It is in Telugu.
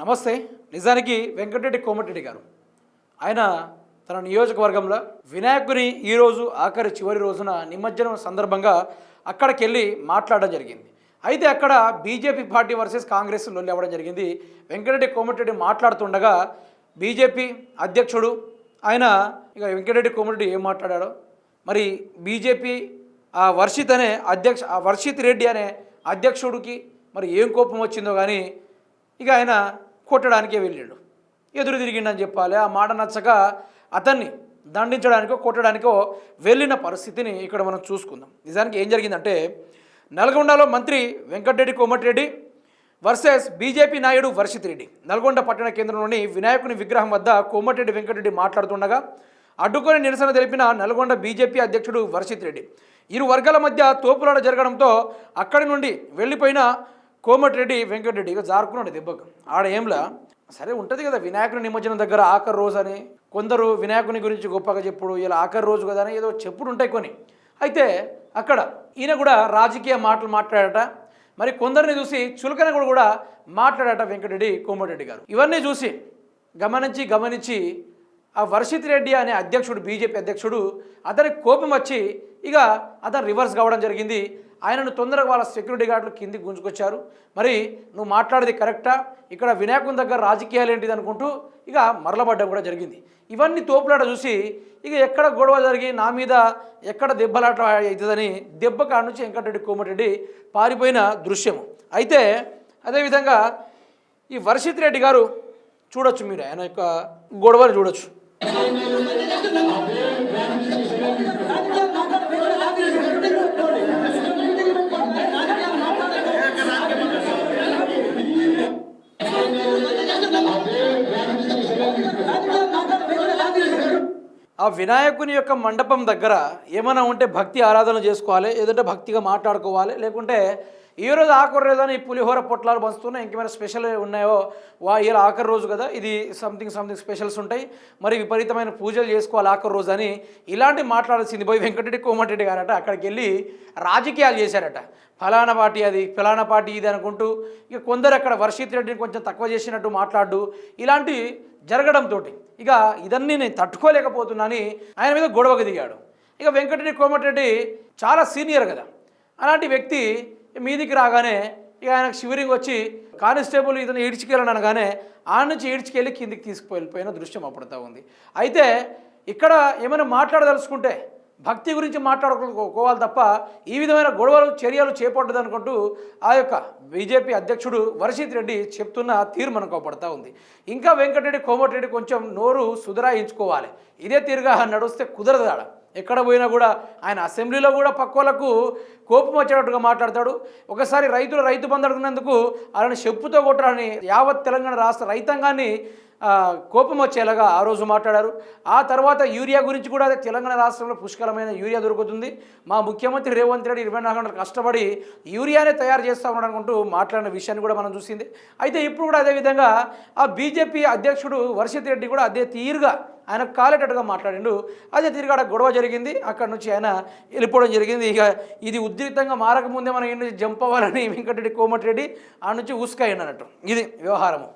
నమస్తే నిజానికి వెంకటరెడ్డి కోమటిరెడ్డి గారు. ఆయన తన నియోజకవర్గంలో వినాయకుని ఈరోజు ఆఖరి చివరి రోజున నిమజ్జనం సందర్భంగా అక్కడికి వెళ్ళి మాట్లాడడం జరిగింది. అయితే అక్కడ బీజేపీ పార్టీ వర్సెస్ కాంగ్రెస్ లొల్లి అవ్వడం జరిగింది. వెంకటరెడ్డి కోమటిరెడ్డి మాట్లాడుతుండగా బీజేపీ అధ్యక్షుడు ఆయన ఇక వెంకటరెడ్డి కోమటిరెడ్డి ఏం మాట్లాడాడో? మరి బీజేపీ ఆ వర్షిత్ అనే అధ్యక్ష ఆ వర్షిత్ రెడ్డి అనే అధ్యక్షుడికి మరి ఏం కోపం వచ్చిందో కానీ ఇక ఆయన కొట్టడానికే వెళ్ళాడు. ఎదురు తిరిగిండని చెప్పాలి. ఆ మాట నచ్చక అతన్ని దండించడానికో కొట్టడానికో వెళ్ళిన పరిస్థితిని ఇక్కడ మనం చూసుకుందాం. నిజానికి ఏం జరిగిందంటే నల్గొండలో మంత్రి వెంకటరెడ్డి కోమటిరెడ్డి వర్సెస్ బీజేపీ నాయుడు వర్షిత్ రెడ్డి. నల్గొండ పట్టణ కేంద్రంలోని వినాయకుని విగ్రహం వద్ద కోమటిరెడ్డి వెంకటరెడ్డి మాట్లాడుతుండగా అడ్డుకొని నిరసన తెలిపిన నల్గొండ బీజేపీ అధ్యక్షుడు వర్షిత్ రెడ్డి. ఇరు వర్గాల మధ్య తోపులాట జరగడంతో అక్కడి నుండి వెళ్ళిపోయిన కోమటిరెడ్డి వెంకటరెడ్డి ఇక జారుకున్నాడు దెబ్బకు. ఆడ ఏంలా సరే ఉంటుంది కదా వినాయకుని నిమజ్జనం దగ్గర ఆఖరి రోజు అని. కొందరు వినాయకుని గురించి గొప్పగా చెప్పుడు ఇలా ఆఖరి రోజు కదా అని ఏదో చెప్పుడు ఉంటాయి కొన్ని. అయితే అక్కడ ఈయన కూడా రాజకీయ మాటలు మాట్లాడట. మరి కొందరిని చూసి చులకన కూడా కూడా మాట్లాడట వెంకటరెడ్డి కోమటిరెడ్డి గారు. ఇవన్నీ చూసి గమనించి గమనించి ఆ వర్షిత్ రెడ్డి అనే అధ్యక్షుడు బీజేపీ అధ్యక్షుడు అతనికి కోపం వచ్చి ఇక అతను రివర్స్ కావడం జరిగింది. ఆయనను తొందరగా వాళ్ళ సెక్యూరిటీ గార్డులు కిందికి గుంజుకొచ్చారు. మరి నువ్వు మాట్లాడేది కరెక్టా? ఇక్కడ వినాయకుని దగ్గర రాజకీయాలు ఏంటిది అనుకుంటూ ఇక మరలబడ్డం కూడా జరిగింది. ఇవన్నీ తోపులాట చూసి ఇక ఎక్కడ గొడవ జరిగి నా మీద ఎక్కడ దెబ్బలాట అవుతుందని దెబ్బ కాడ నుంచి వెంకటరెడ్డి కోమటిరెడ్డి పారిపోయిన దృశ్యము. అయితే అదేవిధంగా ఈ వర్షిత్ రెడ్డి గారు చూడొచ్చు మీరు ఆయన యొక్క గొడవలు చూడొచ్చు. ఆ వినాయకుని యొక్క మండపం దగ్గర ఏమైనా ఉంటే భక్తి ఆరాధన చేసుకోవాలి ఏదంటే భక్తిగా మాట్లాడుకోవాలి లేకుంటే ఈ రోజు ఆఖరి రోజు అని పులిహోర పొట్లాలు పంచుతున్నాయి. ఇంకేమైనా స్పెషల్ ఉన్నాయో? వా ఇలా ఆఖరి రోజు కదా. ఇది సంథింగ్ సంథింగ్ స్పెషల్స్ ఉంటాయి. మరి విపరీతమైన పూజలు చేసుకోవాలి ఆఖరి రోజు అని ఇలాంటి మాట్లాడాల్సింది పోయి వెంకటరెడ్డి కోమటిరెడ్డి గారట. అక్కడికి వెళ్ళి రాజకీయాలు చేశారట. ఫలానా పార్టీ అది ఫలానా పార్టీ ఇది అనుకుంటూ ఇక కొందరు అక్కడ వర్షిత్ రెడ్డిని కొంచెం తక్కువ చేసినట్టు మాట్లాడు. ఇలాంటి జరగడంతో ఇక ఇదన్నీ నేను తట్టుకోలేకపోతున్నానని ఆయన మీద గొడవకు దిగాడు. ఇక వెంకటరెడ్డి కోమటిరెడ్డి చాలా సీనియర్ కదా. అలాంటి వ్యక్తి మీదికి రాగానే ఇక ఆయనకు శివరింగ్ వచ్చి కానిస్టేబుల్ ఇతను ఈడ్చుకెళ్ళను అనగానే ఆ నుంచి ఈడ్చుకెళ్ళి కిందికి తీసుకువెళ్ళిపోయిన దృశ్యం అప్పుడుతా ఉంది. అయితే ఇక్కడ ఏమైనా మాట్లాడదలుచుకుంటే భక్తి గురించి మాట్లాడుకోవాలి తప్ప ఈ విధమైన గొడవలు చర్యలు చేపట్టదు అనుకుంటూ ఆ యొక్క బీజేపీ అధ్యక్షుడు వర్షిత్ రెడ్డి చెప్తున్న తీరు మనకు పడతా ఉంది. ఇంకా వెంకటరెడ్డి కోమటిరెడ్డి కొంచెం నోరు సుధరాయించుకోవాలి. ఇదే తీరుగా నడుస్తే కుదరదు ఎక్కడ పోయినా కూడా ఆయన అసెంబ్లీలో కూడా పక్కోలకు కోపం వచ్చేటట్టుగా మాట్లాడతాడు. ఒకసారి రైతులు రైతు బంద్ అడుగున్నందుకు వాళ్ళని చెప్పుతో కొట్టాలని యావత్ తెలంగాణ రాష్ట్ర రైతాంగాన్ని కోపం వచ్చేలాగా ఆ రోజు మాట్లాడారు. ఆ తర్వాత యూరియా గురించి కూడా తెలంగాణ రాష్ట్రంలో పుష్కలమైన యూరియా దొరుకుతుంది. మా ముఖ్యమంత్రి రేవంత్ రెడ్డి ఇరవై నాలుగు గంటలు కష్టపడి యూరియానే తయారు చేస్తా ఉన్నాడు అనుకుంటూ మాట్లాడిన విషయాన్ని కూడా మనం చూసింది. అయితే ఇప్పుడు కూడా అదేవిధంగా ఆ బీజేపీ అధ్యక్షుడు వర్షిత్ రెడ్డి కూడా అదే తీరుగా ఆయన కాలేటట్టుగా మాట్లాడిండు. అదే తిరిగి అక్కడ గొడవ జరిగింది. అక్కడ నుంచి ఆయన వెళ్ళిపోవడం జరిగింది. ఇక ఇది ఉద్రిక్తంగా మారకముందే మనం ఏంటి నుంచి జంప్ అవ్వాలని వెంకటరెడ్డి కోమటిరెడ్డి ఆ నుంచి ఉసుక అన్నట్టు. ఇది వ్యవహారము.